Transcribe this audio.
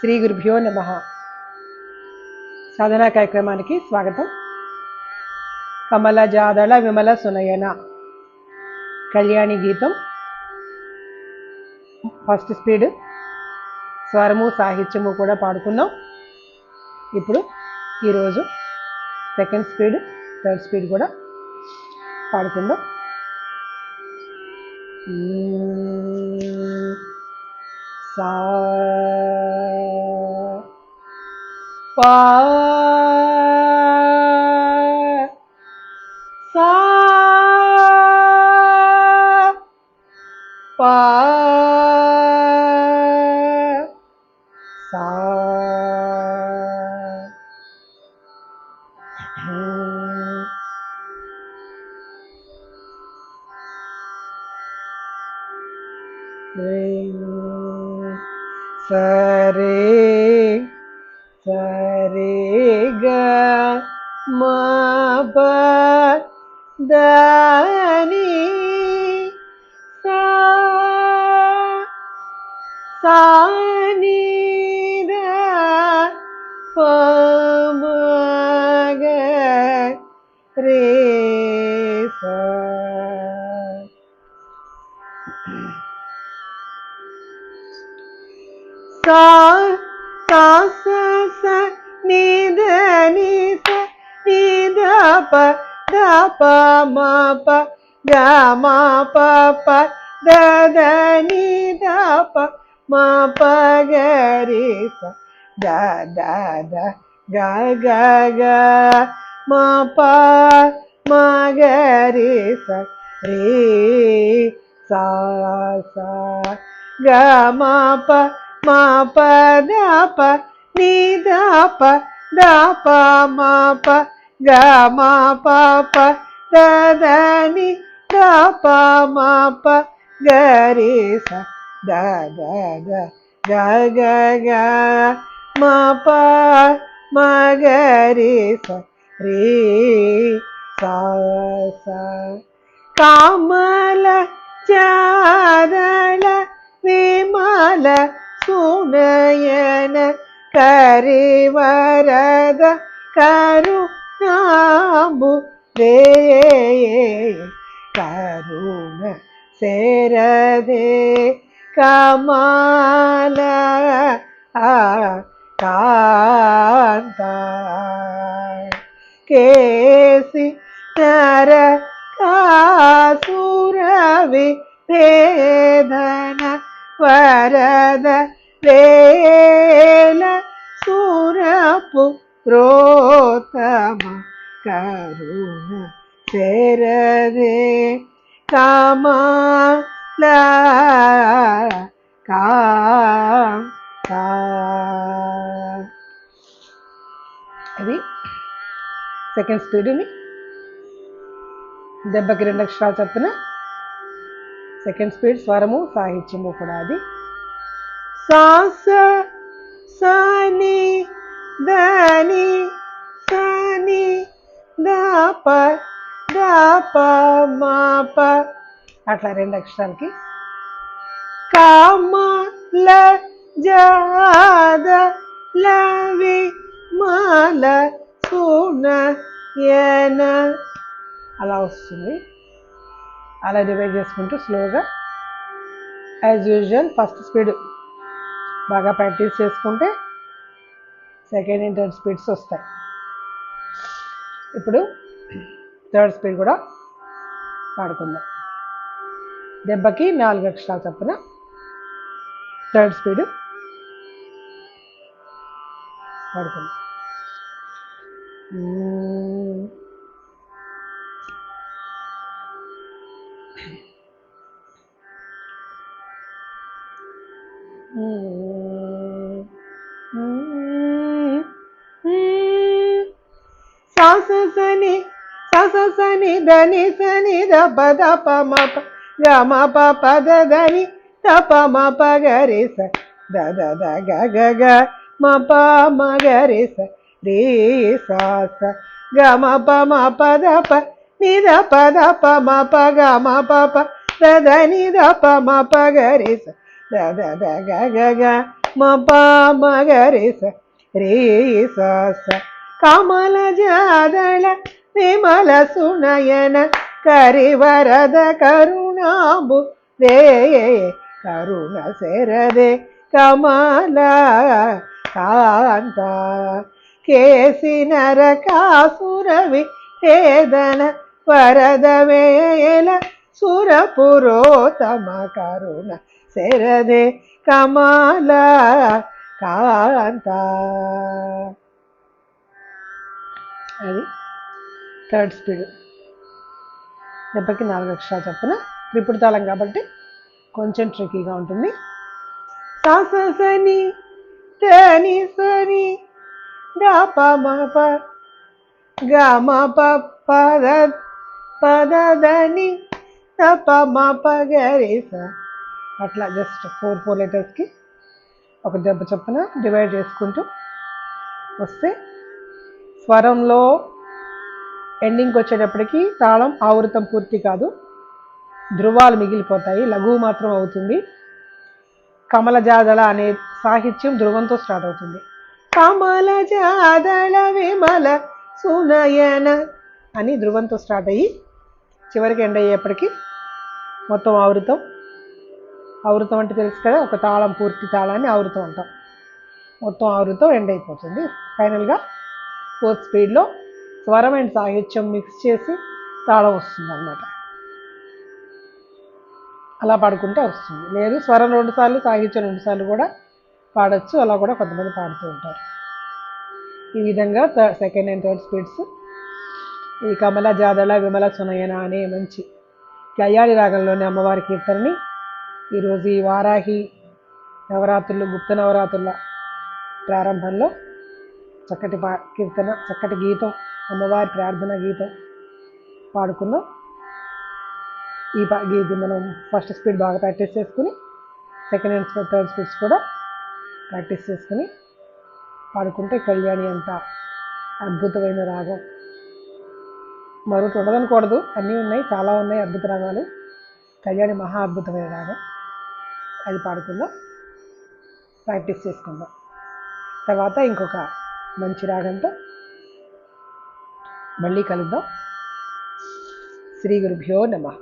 శ్రీ గురుభ్యో నమ. సాధనా కార్యక్రమానికి స్వాగతం. కమల జాదళ విమల సునయన కళ్యాణి గీతం. First speed. స్వరము సాహిత్యము కూడా పాడుకున్నాం. ఇప్పుడు ఈరోజు సెకండ్ స్పీడ్ థర్డ్ స్పీడ్ కూడా పాడుకుందాం. సా పా సా పా సా సరే సరే గ మా దని సా సాని పమగ రే సా సా సా సా సా ని ద ని స ని ద ప ద ప మ ప గ మ ప ప ద ద ని ద ప మ ప గ రి స ద ద ద గ గ గ మ ప మ గ రి స రి సా సా గ మ ప మ ప ద ప ని ద ప ద ప మ ప గ మ ప ప ద ద ని ద ప మ ప గ రి స ద ద ద గ గ గ మ ప్రోతమ కరుణ శరదే కమల అది సెకండ్ స్పీడ్ని దెబ్బకి రెండు అక్షరాలు చొప్పున సెకండ్ స్పీడ్ స్వరము సాహిత్యము కూడా అది. సాస సాని దని సని దాప దాప మాప. అట్లా రెండు అక్షరాలకి. కామల జాద లవి మాల సున యన అలా వస్తుంది. అలా డివైడ్ చేసుకుంటూ స్లోగా యాజ్ యూజువల్ ఫస్ట్ స్పీడ్ బాగా ప్రాక్టీస్ చేసుకుంటే సెకండ్ అండ్ థర్డ్ స్పీడ్స్ వస్తాయి. ఇప్పుడు థర్డ్ స్పీడ్ కూడా పాడుకుందాం దెబ్బకి నాలుగు అక్షరాలు చొప్పున థర్డ్ స్పీడ్ పాడుకుందాం సాసని ససని దని సని దప దప మప మ పప దని తప మప గరి స ద ద గ గ గ మప ప మ గ స రి సా స గ మ ప మ ప ద ప ని ద ప ద ప మ ప గ మ ప ప ద ద ని ద ప మ ప గ స ద ద ద గ గ గ మ మ ప మగరి స రే స స కమల జాదళ విమల సునయన కరివరద కరుణాంబు. రే కరుణ శరదే కమల కాంత. కేసి నరకాసురవి వేదన వరద వేల సురపురోతమ కరుణ శరదే కమల కాంత. అది. థర్డ్ స్పీడ్ దెబ్బకి నాలుగు అక్షరాలు చొప్పున త్రిపుడు తాళం కాబట్టి కొంచెం ట్రికీగా ఉంటుంది. సాసని తని సని గప మప గమ పద పదని తప మప గరిస అట్లా జస్ట్ ఫోర్ ఫోర్ లెటర్స్కి ఒక దెబ్బ చొప్పున డివైడ్ చేసుకుంటూ వస్తే స్వరంలో ఎండింగ్కి వచ్చేటప్పటికి తాళం ఆవృతం పూర్తి కాదు. ధృవాలు మిగిలిపోతాయి. లఘువు మాత్రం అవుతుంది. కమల జాదళ అనే సాహిత్యం ధృవంతో స్టార్ట్ అవుతుంది. కమలజాదళ విమల సునయన అని ధృవంతో స్టార్ట్ అయ్యి చివరికి ఎండ్ అయ్యేప్పటికీ మొత్తం ఆవృతం. ఆవృతం అంటే తెలుసు కదా ఒక తాళం పూర్తి తాళాన్ని ఆవృతం అంటాం. మొత్తం ఆవృతం ఎండ్ అయిపోతుంది. ఫైనల్గా ఫోర్త్ స్పీడ్లో స్వరం అండ్ సాహిత్యం మిక్స్ చేసి తాళం వస్తుంది అన్నమాట. అలా పాడుకుంటే వస్తుంది. లేదు స్వరం రెండు సార్లు సాహిత్యం రెండుసార్లు కూడా పాడచ్చు. అలా కూడా కొంతమంది పాడుతూ ఉంటారు. ఈ విధంగా సెకండ్ అండ్ థర్డ్ స్పీడ్స్ ఈ కమల జాదళ విమల సునయన అనే మంచి గయ్యాళి రాగంలోని అమ్మవారి కీర్తనని ఈరోజు ఈ వారాహి నవరాత్రులు గుప్త నవరాత్రుల ప్రారంభంలో చక్కటి పా కీర్తన చక్కటి గీతం అమ్మవారి ప్రార్థన గీతం పాడుకుందాం. ఈ పా ఇది మనం ఫస్ట్ స్పీడ్ బాగా ప్రాక్టీస్ చేసుకుని సెకండ్ అండ్ థర్డ్ స్పీడ్స్ కూడా ప్రాక్టీస్ చేసుకుని పాడుకుంటే కళ్యాణి అంత అద్భుతమైన రాగం. మరొకటి ఉండదనకూడదు అన్నీ ఉన్నాయి చాలా ఉన్నాయి అద్భుత రాగాలు. కళ్యాణి మహా అద్భుతమైన రాగం. అది పాడుకుందాం. ప్రాక్టీస్ చేసుకుందాం. తర్వాత ఇంకొక మంచి రాగంతో మళ్ళీ కలుద్దాం. శ్రీ గురుభ్యో నమః.